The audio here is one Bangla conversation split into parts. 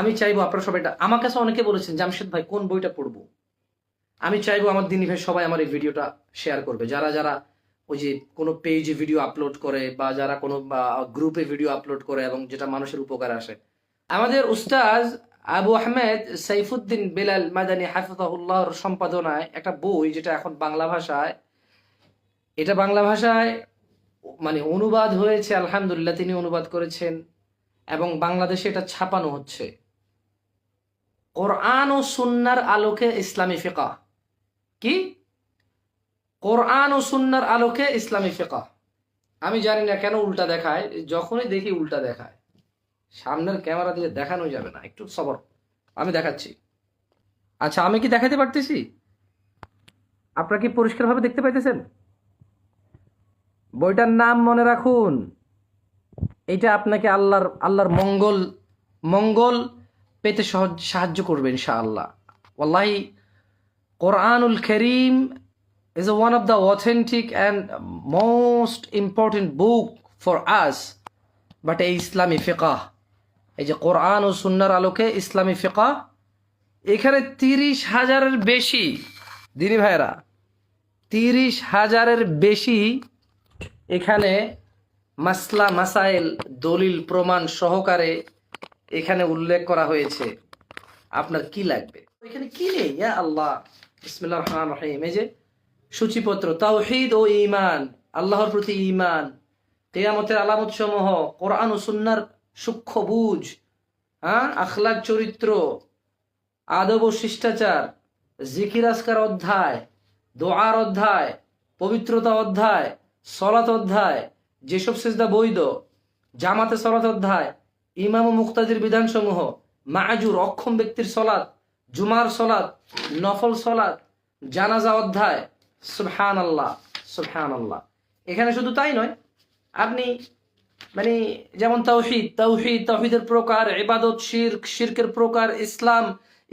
আমি চাইব আপনারা সবাই আমার কাছে অনেকে বলেছেন, জামশেদ ভাই, কোন বইটা পড়ব? আমি চাইব আমার দিনী ভাই সবাই আমার এই ভিডিওটা শেয়ার করবে। যারা যারা ওই যে কোনো পেজে ভিডিও আপলোড করে বা যারা কোনো গ্রুপে ভিডিও আপলোড করে এবং যেটা মানুষের উপকার আসে। আমাদের উস্তাজ আবু আহমেদ সাইফুদ্দিন বেলাল মাদানী হাফিজাহুল্লাহর সম্পাদনায় একটা বই যেটা এখন বাংলা ভাষায়। এটা বাংলা ভাষায় মানে অনুবাদ হয়েছে, আলহামদুলিল্লাহ তিনি অনুবাদ করেছেন এবং বাংলাদেশে এটা ছাপানো হচ্ছে। কোরআন ও সুন্নার আলোকে ইসলামী ফিকা। কি? কোরআন ও সুন্নার আলোকে ইসলামী ফিকা। আমি জানি না কেন উল্টা দেখায়, যখনই দেখি উল্টা দেখায়। সামনের ক্যামেরা দিয়ে দেখানো যাবে না, একটু সবর। আমি দেখাচ্ছি। আচ্ছা আমি কি দেখাতে পারতেছি? আপনারা কি পরিষ্কারভাবে দেখতে পাইতেছেন? বইটার নাম মনে রাখুন। এটা আপনাকে আল্লাহর আল্লাহর মঙ্গল মঙ্গল পেতে সহজ সাহায্য করবে ইনশাআল্লাহ। ওয়াল্লাহি, কোরআনুল করিম is one of the authentic and most important book for us, but এই ইসলামী ফিকাহ, এই যে কোরআন ও সুন্নার আলোকে ইসলামী ফিকাহ, এখানে তিরিশ হাজারের বেশি, দিনী ভাইরা তিরিশ হাজারের বেশি এখানে মাসলা, মাসাইল, দলিল, প্রমাণ সহকারে এখানে উল্লেখ করা হয়েছে। আপনার কি লাগবে? এখানে কি নেই? ইয়া আল্লাহ, বিসমিল্লাহির রহমানির রহিম। এই যে সূচিপত্র, তাওহীদ ও ইমান আল্লাহর প্রতি ঈমান, কিয়ামতের আলামত সমূহ কোরআন ও সুন্নাহর সূক্ষ্ম বুঝ হ্যাঁ আখলাক চরিত্র, আদব ও শিষ্টাচার, জিকির আসকার অধ্যায়, দোয়ার অধ্যায়, পবিত্রতা অধ্যায়, সলাত অধ্যায়, যেসব সেজদা বৈধ, জামাতে সলাত অধ্যায় ইমাম ও মুক্তাদির বিধানসমূহ মাহাজুর অক্ষম ব্যক্তির সলাৎ, জুমার সলাৎ, নফল সলাদ জানাজা অধ্যায় সুবহান আল্লাহ সুবহান আল্লাহ এখানে শুধু তাই নয়, আপনি মানে যেমন তৌহিদ তৌহিদ তৌহিদের প্রকার, ইবাদত, শিরক, শিরকের প্রকার, ইসলাম,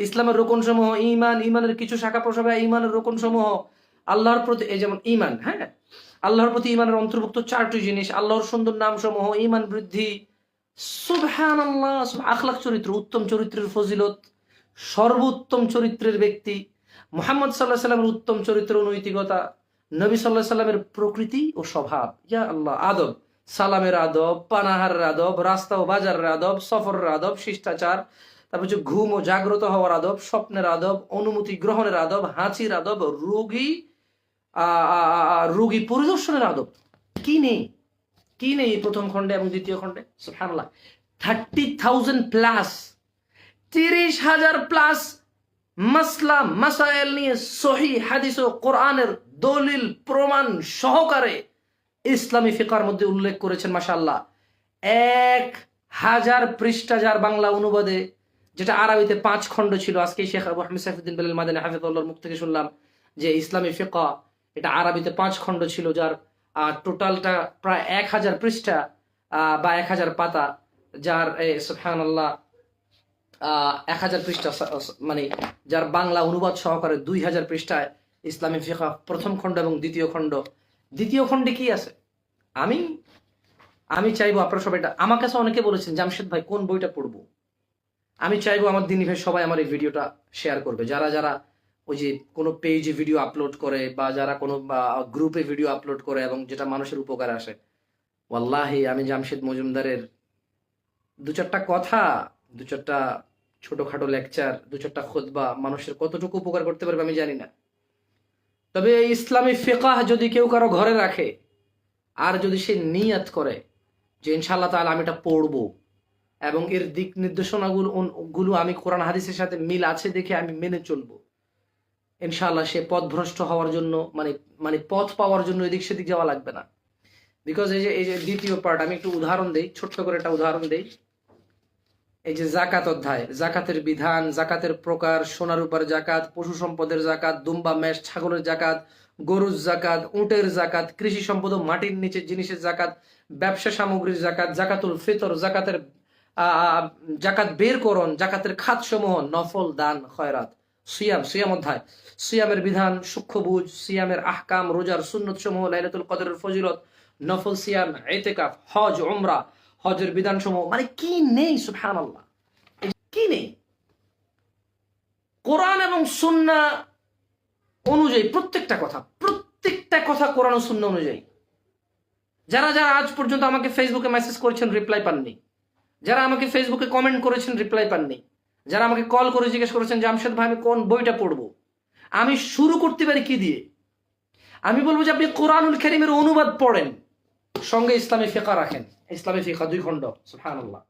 ইসলামের রোকন সমূহ ইমান ইমানের কিছু শাখা প্রশাখা ইমানের রোকন সমূহ আল্লাহর প্রতি, এই যেমন ইমান হ্যাঁ? আল্লাহর প্রতি ইমানের অন্তর্ভুক্ত চারটি জিনিস, আল্লাহর সুন্দর নাম সমূহ ইমান বৃদ্ধি সুবহান আল্লাহ আখলাক চরিত্র, উত্তম চরিত্রের ফজিলত, সর্বোত্তম চরিত্রের ব্যক্তি। মোহাম্মদ সাল্লাহ সাল্লামের উত্তম চরিত্র নৈতিকতা নবী সাল্লাহ সাল্লামের প্রকৃতি ও স্বভাব। ইয়া আল্লাহ, আদব। সালামের আদব, পানাহারের আদব, রাস্তা ও বাজারের আদব, সফরের আদব, শিষ্টাচার, তারপর হচ্ছে ঘুম ও জাগ্রত হওয়ার আদব, স্বপ্নের আদব, অনুমতি গ্রহণের আদব হাঁচির আদব, রোগী রোগী পরিদর্শনের আদব। কি নেই? কি নেই প্রথম খণ্ডে এবং দ্বিতীয় খণ্ডে? সুবহানাল্লাহ। থার্টি থাউজেন্ড প্লাস তিরিশ হাজার প্লাস মাসলা মাসাইল নিয়ে সহি হাদিস ও কোরআনের দলিল, প্রমাণ সহকারে ইসলামী ফিকার মধ্যে উল্লেখ করেছেন মাশাল্লাহ এক হাজার পৃষ্ঠা যার বাংলা অনুবাদে, যেটা আরবিতে পাঁচ খণ্ড ছিল, আজকে শেখ আবু আহমেদ সাইফুদ্দিন বেলাল মাদানী হাফিজুল্লাহর মুখ থেকে শুনলাম যে ইসলামী ফিকা, এটা আরবিতে পাঁচ খণ্ড ছিল, যার টোটালটা প্রায় এক হাজার পৃষ্ঠা বা এক হাজার পাতা, যার সুফহান আল্লাহ এক হাজার পৃষ্ঠা মানে যার বাংলা অনুবাদ সহকারে দুই হাজার পৃষ্ঠায় ইসলামী ফিকা প্রথম খণ্ড এবং দ্বিতীয় খণ্ড। দ্বিতীয় খণ্ডে কি আছে? আমি আমি চাইব আপনারা সবাই এটা, আমার কাছে অনেকে বলেছেন, জামশেদ ভাই, কোন বইটা পড়ব? আমি চাইব আমার দিনী ভাই সবাই আমার এই ভিডিওটা শেয়ার করবে। যারা যারা ওই যে কোনো পেজে ভিডিও আপলোড করে বা যারা কোনো গ্রুপে ভিডিও আপলোড করে এবং যেটা মানুষের উপকার আসে। ওয়াল্লাহি, আমি জামশেদ মজুমদারের দু চারটা কথা, দু চারটা ছোটখাটো লেকচার দু চারটা খোদবা মানুষের কতটুকু উপকার করতে পারবে আমি জানি না। তবে এই ইসলামী ফেকাহ যদি কেউ কারও ঘরে রাখে, আর যদি সে নিয়াত করে যে ইনশাআল্লাহ তাহলে আমি এটা পড়ব, এবং এর দিক নির্দেশনাগুলো, গুলো আমি কোরআন হাদিসের সাথে মিল আছে দেখে আমি মেনে চলবো ইনশাআল্লাহ সে পথভ্রষ্ট হওয়ার জন্য মানে মানে পথ পাওয়ার জন্য এদিক সেদিক যাওয়া লাগবে না। বিকজ এই যে এই যে দ্বিতীয় পার্ট আমি একটু উদাহরণ দেই ছোট্ট করে একটা উদাহরণ দেই। এই যে জাকাত অধ্যায় জাকাতের বিধান জাকাতের প্রকার সোনার উপর জাকাত পশু সম্পদের জাকাত দুম্বা মেষ ছাগলের জাকাত গরুর জাকাত উটের জাকাত কৃষি সম্পদ ও মাটির নিচে জিনিসের জাকাত ব্যবসা সামগ্রীর জাকাত জাকাতুল ফিতর জাকাতের আহ, জাকাত বের করণ জাকাতের খাত সমূহ নফল দান খয়রাত। সিয়াম সিয়াম অধ্যায়। সিয়ামের বিধান, সূক্ষ্ম বুঝ, সিয়ামের আহকাম, রোজার সুন্নত সমূহ লাইলাতুল কদরের ফজিলত, নফল সিয়াম এতেকাফ হজ, উমরা, হজের বিধান সমূহ মানে কি নেই, সুবহানাল্লাহ? কি নেই? কোরআন এবং সুন্না অনুযায়ী প্রত্যেকটা কথা প্রত্যেকটা কথা কোরআন ও সুন্না অনুযায়ী। যারা যারা আজ পর্যন্ত আমাকে ফেসবুকে মেসেজ করেছেন রিপ্লাই পাননি। যারা আমাকে ফেসবুকে কমেন্ট করেছেন রিপ্লাই পাননি। যারা আমাকে কল করে জিজ্ঞেস করেছেন জামশেদ ভাই, আমি কোন বইটা পড়ব? আমি শুরু করতে পারি কি দিয়ে? আমি বলব যে, আপনি কোরআনুল খেরিমের অনুবাদ পড়েন। সঙ্গে ইসলামী ফেকা রাখেন। ইসলামী ফেকা দুই খণ্ড, সুবহানাল্লাহ।